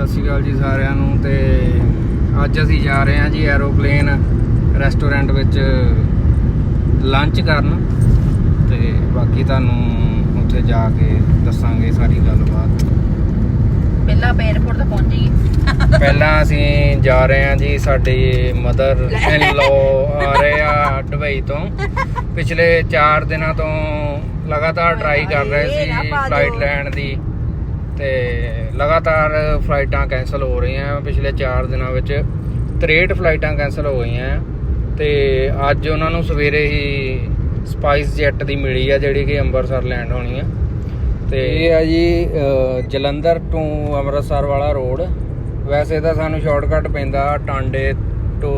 ਸਤਿ ਸ਼੍ਰੀ ਅਕਾਲ ਜੀ ਸਾਰਿਆਂ ਨੂੰ ਤੇ ਅੱਜ ਅਸੀਂ ਜਾ ਰਹੇ ਹਾਂ ਜੀ ਐਰੋਪਲੇਨ ਰੈਸਟੋਰੈਂਟ ਵਿੱਚ ਲੰਚ ਕਰਨ ਤੇ ਬਾਕੀ ਤੁਹਾਨੂੰ ਉੱਥੇ ਜਾ ਕੇ ਦੱਸਾਂਗੇ ਸਾਰੀ ਗੱਲਬਾਤ। ਪਹਿਲਾਂ 에어ਪੋਰਟ ਤੱਕ ਪਹੁੰਚ ਪਹਿਲਾਂ ਅਸੀਂ ਜਾ ਰਹੇ ਹਾਂ ਜੀ ਸਾਡੇ ਮਦਰ ਇਨ ਲੋ ਆ ਰਹੇ ਆ ਦੁਬਈ ਤੋਂ। ਪਿਛਲੇ 4 ਦਿਨਾਂ ਤੋਂ ਲਗਾਤਾਰ ਟਰਾਈ ਕਰ ਰਹੇ ਸੀ ਫਲਾਈਟ ਲੈਣ ਦੀ। ਤੇ ਲਗਾਤਾਰ ਫਲਾਈਟਾਂ ਕੈਨਸਲ ਹੋ ਰਹੀਆਂ ਪਿਛਲੇ 4 ਦਿਨਾਂ ਵਿੱਚ 63 ਫਲਾਈਟਾਂ ਕੈਨਸਲ ਹੋ ਗਈਆਂ ਤੇ ਅੱਜ ਉਹਨਾਂ ਨੂੰ ਸਵੇਰੇ ਹੀ ਸਪਾਈਸ ਜੈਟ ਦੀ ਮਿਲੀ ਆ, ਜਿਹੜੀ ਕਿ ਅੰਮ੍ਰਿਤਸਰ ਲੈਂਡ ਹੋਣੀ ਆ। ਤੇ ਇਹ ਆ ਜੀ ਜਲੰਧਰ ਤੋਂ ਅੰਮ੍ਰਿਤਸਰ ਵਾਲਾ ਰੋਡ ਵੈਸੇ ਤਾਂ ਸਾਨੂੰ ਸ਼ਾਰਟਕਟ ਪੈਂਦਾ ਟਾਂਡੇ ਤੋਂ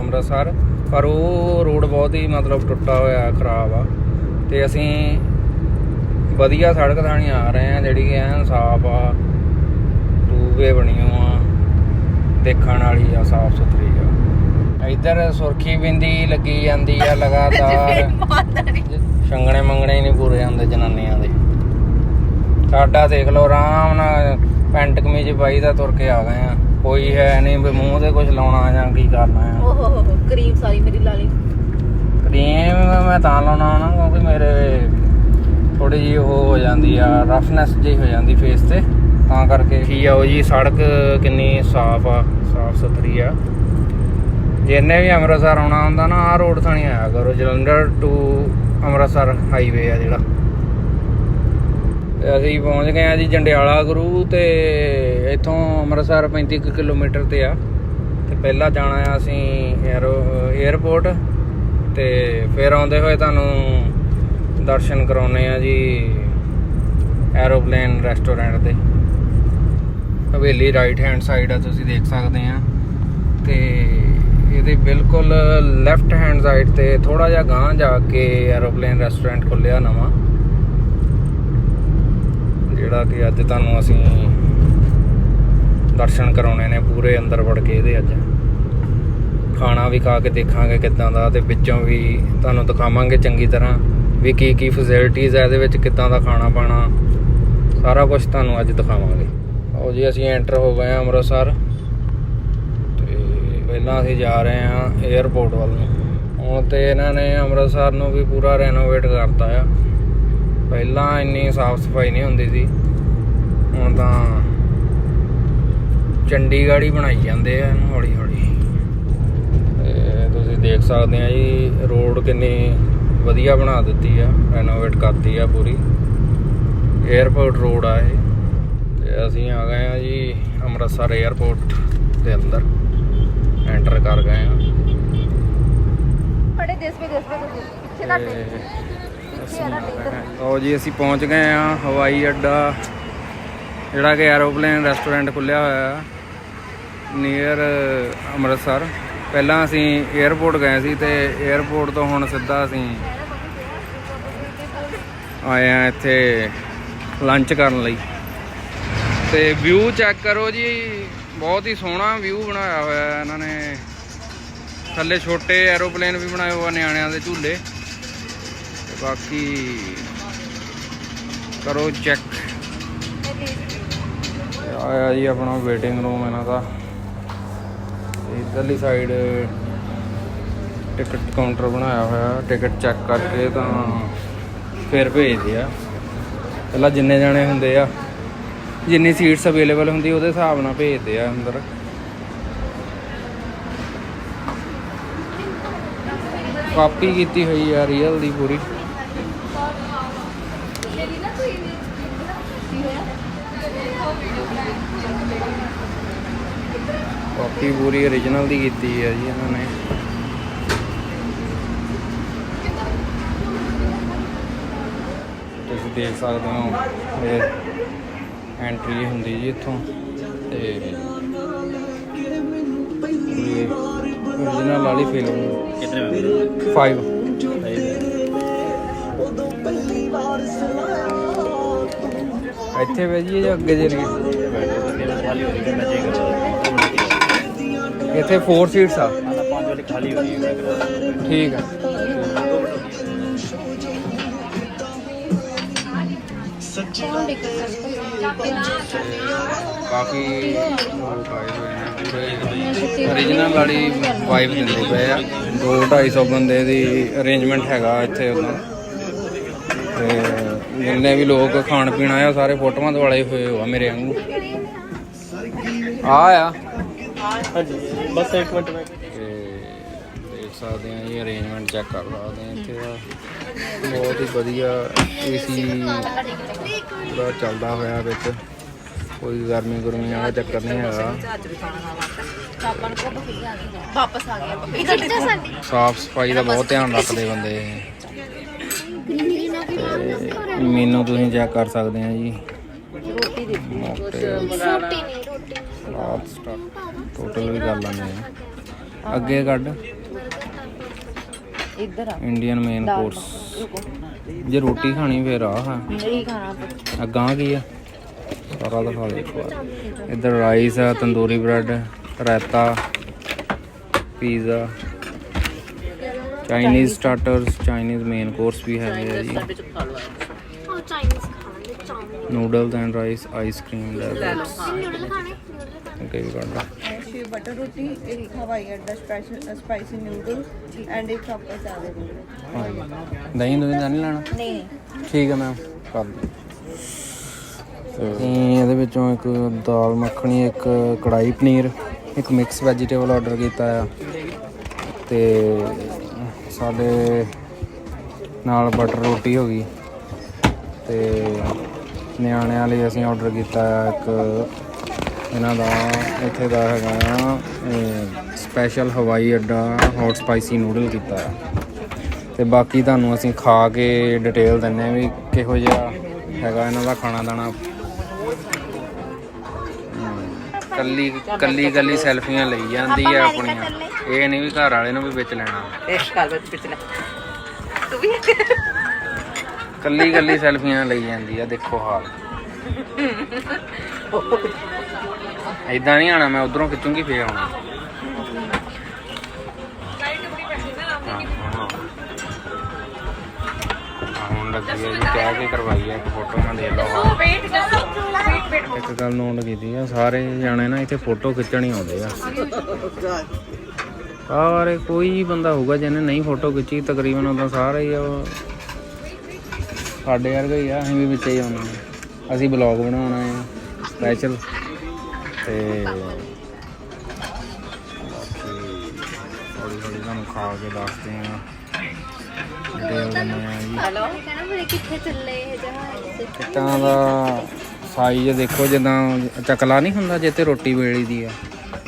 ਅੰਮ੍ਰਿਤਸਰ, ਪਰ ਉਹ ਰੋਡ ਬਹੁਤ ਹੀ ਮਤਲਬ ਟੁੱਟਾ ਹੋਇਆ, ਖਰਾਬ ਆ। ਤੇ ਅਸੀਂ ਵਧੀਆ ਸੜਕ ਥਾਣੀ ਆ ਰਹੇ ਆ ਜਿਹੜੀ ਐਨ ਸਾਫ਼ ਆ ਟੂਵੇ ਬਣੀ ਆ ਦੇਖਣ ਵਾਲੀ ਆ ਸਾਫ਼ ਸੁਥਰੀ ਆ। ਇੱਧਰ ਸੁਰਖੀ ਬਿੰਦੀ ਲੱਗੀ ਜਾਂਦੀ ਆ ਲਗਾਤਾਰ। ਸ਼ੰਗਣੇ ਮੰਗਣੇ ਹੀ ਨਹੀਂ ਪੂਰੇ ਹੁੰਦੇ ਜਨਾਨੀਆਂ ਦੇ। ਸਾਡਾ ਦੇਖ ਲਓ ਆਰਾਮ ਨਾਲ ਪੈਂਟ ਕਮੀਜ਼ ਪਾਈ ਦਾ ਤੁਰ ਕੇ ਆ ਗਏ ਆ। ਕੋਈ ਹੈ ਨਹੀਂ ਵੀ ਮੂੰਹ ਤੇ ਕੁਝ ਲਾਉਣਾ ਜਾਂ ਕੀ ਕਰਨਾ ਆ। ਓਹ ਕਰੀਮ ਸਾਰੀ ਮੇਰੀ ਲਾ ਲਈ। ਕਰੀਮ ਮੈਂ ਤਾਂ ਲਾਉਣਾ ਨਾ ਕਿਉਂਕਿ ਮੇਰੇ ਥੋੜੀ ਜਿਹੀ ਉਹ ਹੋ ਜਾਂਦੀ ਆ ਰਫਨੈਸ ਜਿਹੀ ਹੋ ਜਾਂਦੀ ਫੇਸ ਤੇ, ਤਾਂ ਕਰਕੇ। ਕੀ ਆ ਉਹ ਜੀ, ਸੜਕ ਕਿੰਨੀ ਸਾਫ਼ ਆ, ਸਾਫ਼ ਸੁਥਰੀ ਆ। ਜਿੰਨੇ ਵੀ ਅੰਮ੍ਰਿਤਸਰ ਆਉਣਾ ਹੁੰਦਾ ਨਾ, ਆਹ ਰੋਡ ਥਾਣੀ ਆਇਆ ਕਰੋ, ਜਲੰਧਰ ਟੂ ਅੰਮ੍ਰਿਤਸਰ ਹਾਈਵੇ ਆ ਜਿਹੜਾ। ਅਸੀਂ ਪਹੁੰਚ ਗਏ ਆ ਜੀ ਜੰਡਿਆਲਾ ਗੁਰੂ ਤੇ ਇੱਥੋਂ ਅੰਮ੍ਰਿਤਸਰ 35 ਕੁ ਕਿਲੋਮੀਟਰ ਤੇ ਆ। ਤੇ ਪਹਿਲਾਂ ਜਾਣਾ ਆ ਅਸੀਂ 에ਅਰੋ 에ਅਰਪੋਰਟ ਤੇ ਫਿਰ ਆਉਂਦੇ ਹੋਏ ਤੁਹਾਨੂੰ ਦਰਸ਼ਨ ਕਰਾਉਨੇ ਆ ਜੀ ਐਰੋਪਲੇਨ ਰੈਸਟੋਰੈਂਟ ਦੇ ਹਵੇਲੀ ਰਾਈਟ ਹੈਂਡ ਸਾਈਡ ਆ, ਤੁਸੀਂ ਦੇਖ ਸਕਦੇ ਆ ਤੇ ਇਹਦੇ ਬਿਲਕੁਲ ਲੈਫਟ ਹੈਂਡ ਸਾਈਡ ਤੇ ਥੋੜਾ ਜਿਹਾ ਗਾਂਹ ਜਾ ਕੇ ਐਰੋਪਲੇਨ ਰੈਸਟੋਰੈਂਟ ਖੁੱਲਿਆ ਨਵਾਂ। ਜਿਹੜਾ ਕਿ ਅੱਜ ਤੁਹਾਨੂੰ ਅਸੀਂ ਦਰਸ਼ਨ ਕਰਾਉਣੇ ਨੇ ਪੂਰੇ ਅੰਦਰ ਵੜ ਕੇ ਇਹਦੇ ਅੱਜ। ਖਾਣਾ ਵੀ ਖਾ ਕੇ ਦੇਖਾਂਗੇ ਕਿੱਦਾਂ ਦਾ ਤੇ ਵਿੱਚੋਂ ਵੀ ਤੁਹਾਨੂੰ ਦਿਖਾਵਾਂਗੇ ਚੰਗੀ ਤਰ੍ਹਾਂ। ਵੀ ਕੀ ਕੀ ਫੈਸਿਲਿਟੀਆਂ ਆ ਇਹਦੇ ਵਿੱਚ, ਕਿੱਦਾਂ ਦਾ ਖਾਣਾ ਪਾਣਾ। ਸਾਰਾ ਕੁਝ ਤੁਹਾਨੂੰ ਅੱਜ ਦਿਖਾਵਾਂਗੇ। ਆਓ ਜੀ, ਅਸੀਂ ਐਂਟਰ ਹੋ ਗਏ ਹਾਂ ਅੰਮ੍ਰਿਤਸਰ। ਤੇ ਪਹਿਲਾਂ ਅਸੀਂ ਜਾ ਰਹੇ ਹਾਂ 에ਅਰਪੋਰਟ ਵੱਲ ਨੂੰ। ਹੁਣ ਤੇ ਇਹਨਾਂ ਨੇ ਅੰਮ੍ਰਿਤਸਰ ਨੂੰ ਵੀ ਪੂਰਾ ਰੈਨੋਵੇਟ ਕਰਤਾ ਆ। ਪਹਿਲਾਂ ਇੰਨੀ ਸਾਫ਼ ਸਫ਼ਾਈ ਨਹੀਂ ਹੁੰਦੀ ਸੀ। ਹੁਣ ਤਾਂ ਚੰਡੀਗੜ੍ਹ ਹੀ ਬਣਾਈ ਜਾਂਦੇ ਆ ਇਹਨੂੰ ਹੌਲੀ ਹੌਲੀ। ਤੇ ਤੁਸੀਂ ਦੇਖ ਸਕਦੇ ਆ ਜੀ ਰੋਡ ਕਿੰਨੀ ਵਧੀਆ ਬਣਾ ਦਿੱਤੀ ਆ ਰੈਨੋਵੇਟ ਕਰਤੀ ਆ ਪੂਰੀ। 에어ਪੋਰਟ ਰੋਡ ਆ ਇਹ। ਤੇ ਅਸੀਂ ਆ ਗਏ ਆ ਜੀ ਅੰਮ੍ਰਿਤਸਰ 에어ਪੋਰਟ ਦੇ ਅੰਦਰ। ਐਂਟਰ ਕਰ ਗਏ ਆ। ਬੜੇ ਦੇਸ ਵਿੱਚ ਦੇਸ ਵਿੱਚ ਪਿੱਛੇ ਤੁਹਾਡੇ ਪਿੱਛੇ ਆ ਤੁਹਾਡੇ ਜੀ ਅਸੀਂ ਪਹੁੰਚ ਗਏ ਆ ਹਵਾਈ ਅੱਡਾ। ਜਿਹੜਾ ਕਿ ਐਰੋਪਲੇਨ ਰੈਸਟੋਰੈਂਟ ਖੁੱਲਿਆ ਹੋਇਆ ਆ। ਨੀਅਰ ਅੰਮ੍ਰਿਤਸਰ। ਪਹਿਲਾਂ ਅਸੀਂ 에어ਪੋਰਟ ਗਏ ਸੀ ਤੇ 에어ਪੋਰਟ ਤੋਂ ਹੁਣ ਸਿੱਧਾ ਅਸੀਂ ਆਏ ਆ ਇੱਥੇ ਲੰਚ ਕਰਨ ਲਈ। ਤੇ ਵਿਊ ਚੈੱਕ ਕਰੋ ਜੀ, ਬਹੁਤ ਹੀ ਸੋਹਣਾ ਵਿਊ ਬਣਾਇਆ ਹੋਇਆ ਹੈ ਇਹਨਾਂ ਨੇ। ਥੱਲੇ ਛੋਟੇ ਐਰੋਪਲੇਨ ਵੀ ਬਣਾਏ ਹੋਏ ਨਿਆਣਿਆਂ ਦੇ ਝੂਲੇ। ਤੇ ਬਾਕੀ ਕਰੋ ਚੈੱਕ ਆਇਆ ਜੀ ਆਪਣਾ ਵੇਟਿੰਗ ਰੂਮ ਇਹਨਾਂ ਦਾ। ਤੇ ਇਧਰਲੀ ਸਾਈਡ ਟਿਕਟ ਕਾਊਂਟਰ ਬਣਾਇਆ ਹੋਇਆ ਟਿਕਟ ਚੈੱਕ ਕਰਕੇ ਤਾਂ ਫਿਰ ਭੇਜਦੇ ਆ ਪਹਿਲਾਂ ਜਿੰਨੇ ਜਾਣੇ ਹੁੰਦੇ ਆ, ਜਿੰਨੀ ਸੀਟਸ ਅਵੇਲੇਬਲ ਹੁੰਦੀ, ਉਹਦੇ ਹਿਸਾਬ ਨਾਲ ਭੇਜਦੇ ਆ ਅੰਦਰ। ਕਾਪੀ ਕੀਤੀ ਹੋਈ ਆ ਰੀਅਲ ਦੀ ਪੂਰੀ। ਕਾਪੀ ਪੂਰੀ origignal ਦੀ ਕੀਤੀ ਹੈ ਜੀ ਇਹਨਾਂ ਨੇ। ਤੁਸੀਂ ਦੇਖ ਸਕਦੇ ਹੋ ਇਹ ਐਂਟਰੀ ਹੁੰਦੀ ਜੀ ਇੱਥੋਂ ਤੇ original ਵਾਲੀ ਫਿਲਮ ਕਿਤਨੇ 5 ਇੱਥੇ ਵੇਜੀ ਜੋ ਅੱਗੇ ਜੇ ਨੇ। ਇੱਥੇ 4 ਸੀਟਸ ਆ। ਠੀਕ ਹੈ ਕਾਫੀ ਲੋਕ ਆਏ ਹੋਏ ਨੇ ਪੂਰੇ। Origignal ਵਾਲੀ ਵਾਈਬ ਦਿੰਦੇ ਪਏ ਆ। 2 250 ਬੰਦੇ ਦੀ ਅਰੇਂਜਮੈਂਟ ਹੈਗਾ ਇੱਥੇ ਉਦੋਂ। ਤੇ ਜਿੰਨੇ ਵੀ ਲੋਕ ਖਾਣ ਪੀਣ ਆਏ ਆ, ਸਾਰੇ ਫੋਟੋਆਂ ਦੁਆਲੇ ਹੋਏ ਹੋ ਆ ਮੇਰੇ ਵਾਂਗੂ। ਆ ਆ। ਹਾਂਜੀ, ਬਸ ਇੱਕ ਮਿੰਟ ਮੈਂ ਸਕਦੇ ਆ ਇਹ ਅਰੇਂਜਮੈਂਟ ਚੈੱਕ ਕਰ ਸਕਦੇ ਆ ਇੱਥੇ ਦਾ। ਬਹੁਤ ਹੀ ਵਧੀਆ ਏਸੀ ਪੂਰਾ ਚੱਲਦਾ ਹੋਇਆ ਵਿੱਚ। ਕੋਈ ਗਰਮੀ ਗੁਰਮੀ ਵਾਲਾ ਚੱਕਰ ਨਹੀਂ ਹੈਗਾ। ਵਾਪਸ ਆ ਗਏ ਆਪਾਂ। ਸਾਫ਼ ਸਫ਼ਾਈ ਦਾ ਬਹੁਤ ਧਿਆਨ ਰੱਖਦੇ ਬੰਦੇ। ਮੈਨੂੰ ਤੁਸੀਂ ਚੈੱਕ ਕਰ ਸਕਦੇ ਆ ਜੀ। ਰੋਟੀ ਦੇ ਰਾਤ ਸਟਾਰਟ ਟੋਟਲ ਵੀ ਕਰ ਲੈਂਦੇ ਆ। ਅੱਗੇ ਕੱਢ। ਇੱਧਰ ਆ। ਇੰਡੀਅਨ ਮੇਨ ਕੋਰਸ ਜੇ ਰੋਟੀ ਖਾਣੀ ਫੇਰ ਆਹ ਆ ਨਹੀਂ ਖਾਣਾ ਆਪਾਂ। ਅੱਗਾਂ ਕੀ ਆ? ਸਾਰਾ ਦਿਖਾ ਦੇ ਇੱਕ ਵਾਰ। ਇੱਧਰ ਰਾਈਸ ਆ tandoori bread raita pizza Chinese starters Chinese main course ਵੀ ਹੈਗੇ ਆ ਜੀ। ਉਹ Chinese noodles and rice ice cream ਲੈ ਲਓ ਹਾਂ। ਨਿਊਡਲ ਖਾਣੇ? ਨਿਊਡਲ ਅੱਗੇ ਵੀ ਕੱਢ ਸ਼ੀ ਬਟਰ ਰੋਟੀ ਇੱਕ ਹਵਾਈ ਅੱਡਾ ਸਪੈਸ਼ਲ ਸਪਾਈਸੀ ਨੂਡਲ ਐਂਡ ਇੱਕ ਆਪਸ ਆਦੇ ਨੂਡਲ ਹਾਂ। ਦਹੀਂ ਤਾਂ ਨਹੀਂ ਲੈਣਾ? ਨਹੀਂ। ਠੀਕ ਹੈ ਮੈਮ ਕਰ ਦਿਓ। ਤੇ ਇਹਦੇ ਵਿੱਚੋਂ ਇੱਕ ਦਾਲ ਮੱਖਣੀ ਇੱਕ ਕੜਾਈ ਪਨੀਰ ਇੱਕ ਮਿਕਸ ਵੈਜੀਟੇਬਲ ਆਰਡਰ ਕੀਤਾ ਆ। ਤੇ ਸਾਡੇ ਨਾਲ ਬਟਰ ਰੋਟੀ ਹੋ ਗਈ। ਤੇ ਨਿਆਣਿਆਂ ਲਈ ਅਸੀਂ ਆਰਡਰ ਕੀਤਾ ਆ ਇੱਕ ਇਹਨਾਂ ਦਾ ਇੱਥੇ ਦਾ ਹੈਗਾ ਆ ਸਪੈਸ਼ਲ ਹਵਾਈ ਅੱਡਾ ਹੌਟ ਸਪਾਈਸੀ ਨੂਡਲ ਕੀਤਾ ਆ। ਤੇ ਬਾਕੀ ਤੁਹਾਨੂੰ ਅਸੀਂ ਖਾ ਕੇ ਡਿਟੇਲ ਦਿੰਨੇ ਆ ਵੀ ਕਿਹੋ ਜਿਹਾ ਹੈਗਾ ਇਹਨਾਂ ਦਾ ਖਾਣਾ ਦਾਣਾ। ਹਮ, ਕੱਲੀ ਕੱਲੀ ਕੱਲੀ ਸੈਲਫੀਆਂ ਲਈ ਜਾਂਦੀ ਆ ਆਪਣੀਆਂ। ਇਹ ਨਹੀਂ ਵੀ ਘਰ ਵਾਲੇ ਨੂੰ ਵੀ ਵਿੱਚ ਲੈਣਾ। ਇਸ ਕਾਲ ਵਿੱਚ ਪਿਛਲੇ ਤੂੰ ਵੀ। ਕੱਲੀ ਕੱਲੀ ਸੈਲਫੀਆਂ ਲਈ ਜਾਂਦੀ ਆ, ਦੇਖੋ ਹਾਲ। ਇਦਾਂ ਨਹੀਂ ਆਣਾ ਮੈਂ ਉਧਰੋਂ ਖਿੱਚੂੰਗੀ, ਫੇਰ ਆਉਣਾ। ਹੁਣ ਲੱਗੀ ਹੈ ਜੀ, ਕਹਿ ਕੇ ਕਰਵਾਈ ਹੈ ਇੱਕ ਫੋਟੋ ਮੈਂ ਦੇ ਲਓ। ਇੱਕ ਗੱਲ ਨੋਟ ਕੀਤੀ ਆ, ਸਾਰੇ ਜਾਣੇ ਨਾ ਇੱਥੇ ਫੋਟੋ ਖਿੱਚਣ ਹੀ ਆਉਂਦੇ ਆ। ਸਾਰੇ ਕੋਈ ਬੰਦਾ ਹੋਊਗਾ ਜਿਹਨੇ ਨਹੀਂ ਫੋਟੋ ਖਿੱਚੀ, ਤਕਰੀਬਨ ਉਹਦਾ ਸਾਰੇ ਹੀ ਸਾਡੇ ਵਰਗੇ ਹੀ ਆ ਅਸੀਂ ਵੀ ਵਿੱਚ ਹੀ ਆਉਣਾ ਅਸੀਂ ਬਲੌਗ ਬਣਾਉਣਾ ਹੈ ਸਪੈਸ਼ਲ ਤੇ ਥੋੜੀ ਥੋੜੀ ਤੁਹਾਨੂੰ ਖਾ ਕੇ ਦੱਸਦੇ ਆ ਹੈਲੋ ਕਹਿਣਾ ਮੇਰੇ ਕਿੱਥੇ ਚੱਲੇ ਇਹ ਜਹਾਜ਼ ਇੱਟਾਂ ਦਾ ਸਾਈਜ਼ ਦੇਖੋ ਜਿੱਦਾਂ ਚਕਲਾ ਨਹੀਂ ਹੁੰਦਾ ਜਿੱਤੇ ਰੋਟੀ ਵੇਲੀ ਦੀ ਆ।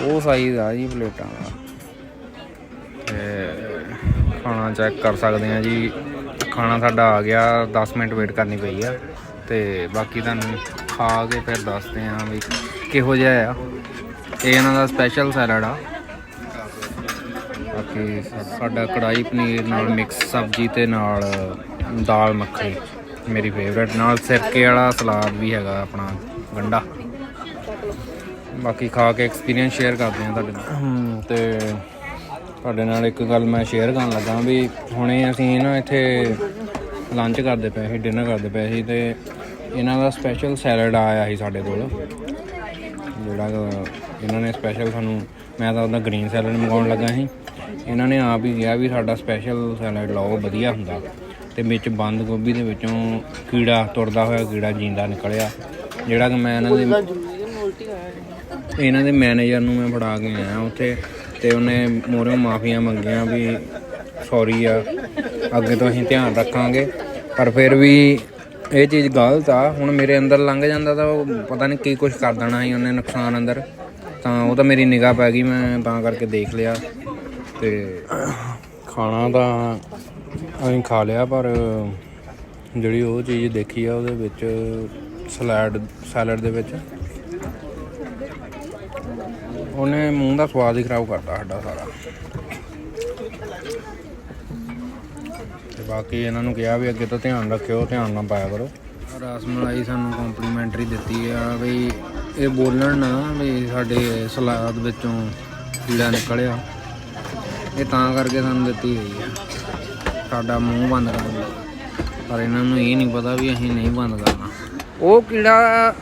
ਉਹ ਸਾਈਜ਼ ਆ ਜੀ ਪਲੇਟਾਂ ਦਾ। ਤੇ ਖਾਣਾ ਚੈੱਕ ਕਰ ਸਕਦੇ ਆ ਜੀ। ਖਾਣਾ ਸਾਡਾ ਆ ਗਿਆ 10 ਮਿੰਟ ਵੇਟ ਕਰਨੀ ਪਈ ਆ। ਤੇ ਬਾਕੀ ਤੁਹਾਨੂੰ ਖਾ ਕੇ ਫਿਰ ਦੱਸਦੇ ਆ ਵੀ ਕਿਹੋ ਜਿਹਾ ਆ। ਇਹ ਇਹਨਾਂ ਦਾ ਸਪੈਸ਼ਲ ਸੈਲਡ ਆ। ਬਾਕੀ ਸਾਡਾ ਕੜਾਈ ਪਨੀਰ ਨਾਲ ਮਿਕਸ ਸਬਜ਼ੀ ਤੇ ਨਾਲ ਦਾਲ ਮੱਖਣੀ, ਮੇਰੀ ਫੇਵਰੇਟ ਨਾਲ ਸਿਰਕੇ ਵਾਲਾ ਸਲਾਦ ਵੀ ਹੈਗਾ ਆਪਣਾ ਗੰਡਾ ਬਾਕੀ ਖਾ ਕੇ ਐਕਸਪੀਰੀਅੰਸ ਸ਼ੇਅਰ ਕਰਦੇ ਆ ਤੁਹਾਡੇ ਨਾਲ। ਤੇ ਤੁਹਾਡੇ ਨਾਲ ਇੱਕ ਗੱਲ ਮੈਂ ਸ਼ੇਅਰ ਕਰਨ ਲੱਗਾ ਵੀ ਹੁਣੇ ਅਸੀਂ ਨਾ ਇੱਥੇ ਲੰਚ ਕਰਦੇ ਪਏ ਸੀ ਡਿਨਰ ਕਰਦੇ ਪਏ ਸੀ ਤੇ ਇਹਨਾਂ ਦਾ ਸਪੈਸ਼ਲ ਸੈਲਡ ਆਇਆ ਸੀ ਸਾਡੇ ਕੋਲ। ਜਿਹੜਾ ਇਹਨਾਂ ਨੇ ਸਪੈਸ਼ਲ ਸਾਨੂੰ ਮੈਂ ਤਾਂ ਉਹਦਾ ਗ੍ਰੀਨ ਸੈਲਡ ਮੰਗਾਉਣ ਲੱਗਾ ਸੀ। ਇਹਨਾਂ ਨੇ ਆਪ ਹੀ ਕਿਹਾ ਵੀ ਸਾਡਾ ਸਪੈਸ਼ਲ ਸੈਲਡ ਲਾਓ ਵਧੀਆ ਹੁੰਦਾ। ਤੇ ਵਿੱਚ ਬੰਦ ਗੋਭੀ ਦੇ ਵਿੱਚੋਂ ਕੀੜਾ ਤੁਰਦਾ ਹੋਇਆ ਕੀੜਾ ਜਿੰਦਾ ਨਿਕਲਿਆ। ਜਿਹੜਾ ਕਿ ਮੈਂ ਇਹਨਾਂ ਦੇ ਇਹਨਾਂ ਦੇ ਮੈਨੇਜਰ ਨੂੰ ਮੈਂ ਫੜਾ ਕੇ ਆਇਆ ਉੱਥੇ। ਤੇ ਉਹਨੇ ਮੋਰੇ ਮਾਫੀਆਂ ਮੰਗੀਆਂ ਵੀ ਸੌਰੀ ਆ, ਅੱਗੇ ਤੋਂ ਅਸੀਂ ਧਿਆਨ ਰੱਖਾਂਗੇ। ਪਰ ਫਿਰ ਵੀ ਇਹ ਚੀਜ਼ ਗਲਤ ਆ, ਹੁਣ ਮੇਰੇ ਅੰਦਰ ਲੰਘ ਜਾਂਦਾ ਤਾਂ ਉਹ ਪਤਾ ਨਹੀਂ ਕੀ ਕੁਝ ਕਰ ਦੇਣਾ ਸੀ ਉਹਨੇ ਨੁਕਸਾਨ ਅੰਦਰ। ਤਾਂ ਉਹ ਤਾਂ ਮੇਰੀ ਨਿਗਾਹ ਪੈ ਗਈ, ਮੈਂ ਤਾਂ ਕਰਕੇ ਦੇਖ ਲਿਆ ਤੇ ਖਾਣਾ ਤਾਂ ਅਸੀਂ ਖਾ ਲਿਆ, ਪਰ ਜਿਹੜੀ ਉਹ ਚੀਜ਼ ਦੇਖੀ ਆ ਉਹਦੇ ਵਿੱਚ ਸਲਾਡ, ਸੈਲਡ ਦੇ ਵਿੱਚ ਉਹਨੇ ਮੂੰਹ ਦਾ ਸਵਾਦ ਹੀ ਖਰਾਬ ਕਰਤਾ ਸਾਡਾ ਸਾਰਾ। ਤੇ ਬਾਕੀ ਇਹਨਾਂ ਨੂੰ ਕਿਹਾ ਵੀ ਅੱਗੇ ਤੋਂ ਧਿਆਨ ਰੱਖਿਓ ਧਿਆਨ ਨਾਲ ਪਾਇਆ ਕਰੋ। ਰਸ ਮਲਾਈ ਸਾਨੂੰ ਕੰਪਲੀਮੈਂਟਰੀ ਦਿੱਤੀ ਆ ਵੀ ਇਹ ਬੋਲਣ ਨਾ ਵੀ ਸਾਡੇ ਸਲਾਦ ਵਿੱਚੋਂ ਕੀੜਾ ਨਿਕਲਿਆ। ਇਹ ਤਾਂ ਕਰਕੇ ਸਾਨੂੰ ਦਿੱਤੀ ਗਈ ਆ। ਸਾਡਾ ਮੂੰਹ ਬੰਦ ਕਰਨ। ਲਈ ਪਰ ਇਹਨਾਂ ਨੂੰ ਇਹ ਨਹੀਂ ਪਤਾ ਵੀ ਅਸੀਂ ਨਹੀਂ ਬੰਦ ਕਰਨਾ। ਉਹ ਕੀੜਾ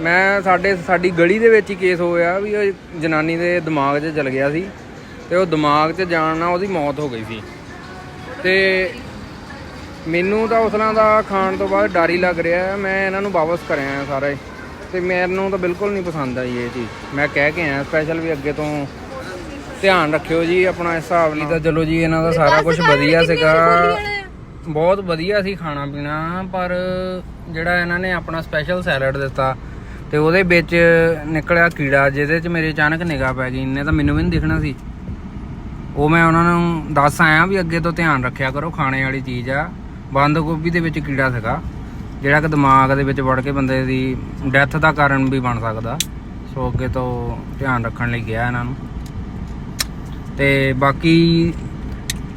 ਮੈਂ ਸਾਡੇ, ਸਾਡੀ ਗਲੀ ਦੇ ਵਿੱਚ ਹੀ ਕੇਸ ਹੋਇਆ ਵੀ ਉਹ ਜਨਾਨੀ ਦੇ ਦਿਮਾਗ 'ਚ ਚਲ ਗਿਆ ਸੀ ਤੇ ਉਹ ਦਿਮਾਗ 'ਚ ਜਾਣ ਨਾਲ ਉਹਦੀ ਮੌਤ ਹੋ ਗਈ ਸੀ। ਤੇ ਮੈਨੂੰ ਤਾਂ ਉਸ ਤਰ੍ਹਾਂ ਦਾ ਖਾਣ ਤੋਂ ਬਾਅਦ ਡਰ ਹੀ ਲੱਗ ਰਿਹਾ ਮੈਂ ਇਹਨਾਂ ਨੂੰ ਵਾਪਸ ਕਰਿਆ ਸਾਰੇ। ਤੇ ਮੈਨੂੰ ਤਾਂ ਬਿਲਕੁਲ ਨਹੀਂ ਪਸੰਦ ਆਈ ਇਹ ਚੀਜ਼। ਮੈਂ ਕਹਿ ਕੇ ਆਇਆ ਸਪੈਸ਼ਲ ਵੀ ਅੱਗੇ ਤੋਂ ਧਿਆਨ ਰੱਖਿਓ ਜੀ, ਆਪਣਾ ਹਿਸਾਬ ਲਈ ਤਾਂ ਚਲੋ ਜੀ, ਇਹਨਾਂ ਦਾ ਸਾਰਾ ਕੁਝ ਵਧੀਆ ਸੀਗਾ। ਬਹੁਤ ਵਧੀਆ ਸੀ ਖਾਣਾ ਪੀਣਾ ਪਰ ਜਿਹੜਾ ਇਹਨਾਂ ਨੇ ਆਪਣਾ ਸਪੈਸ਼ਲ ਸੈਲਡ ਦਿੱਤਾ ਤੇ ਉਹਦੇ ਵਿੱਚ ਨਿਕਲਿਆ ਕੀੜਾ, ਜਿਹਦੇ 'ਚ ਮੇਰੇ ਅਚਾਨਕ ਨਿਗਾਹ ਪੈ ਗਈ। ਇਹਨੇ ਤਾਂ ਮੈਨੂੰ ਵੀ ਨਹੀਂ ਦਿਖਣਾ ਸੀ। ਉਹ ਮੈਂ ਉਹਨਾਂ ਨੂੰ ਦੱਸ ਆਇਆ ਵੀ ਅੱਗੇ ਤੋਂ ਧਿਆਨ ਰੱਖਿਆ ਕਰੋ, ਖਾਣੇ ਵਾਲੀ ਚੀਜ਼ ਆ। ਬੰਦ ਗੋਭੀ ਦੇ ਵਿੱਚ ਕੀੜਾ ਸੀਗਾ, ਜਿਹੜਾ ਕਿ ਦਿਮਾਗ ਦੇ ਵਿੱਚ ਵੜ ਕੇ ਬੰਦੇ ਦੀ ਡੈਥ ਦਾ ਕਾਰਨ ਵੀ ਬਣ ਸਕਦਾ। ਸੋ ਅੱਗੇ ਤੋਂ ਧਿਆਨ ਰੱਖਣ ਲਈ ਗਿਆ ਇਹਨਾਂ ਨੂੰ। ਤੇ ਬਾਕੀ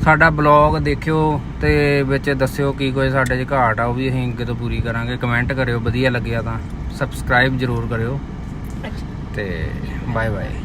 ਸਾਡਾ ਬਲੌਗ ਦੇਖਿਓ ਤੇ ਵਿੱਚ ਦੱਸਿਓ ਕੀ ਕੋਈ ਸਾਡੇ 'ਚ ਘਾਟ ਆ, ਉਹ ਵੀ ਅਸੀਂ ਅੱਗੇ ਤੋਂ ਪੂਰੀ ਕਰਾਂਗੇ। ਕਮੈਂਟ ਕਰਿਓ, ਵਧੀਆ ਲੱਗਿਆ ਤਾਂ। ਸਬਸਕ੍ਰਾਈਬ ਜ਼ਰੂਰ ਕਰਿਓ ਤੇ ਬਾਏ ਬਾਏ।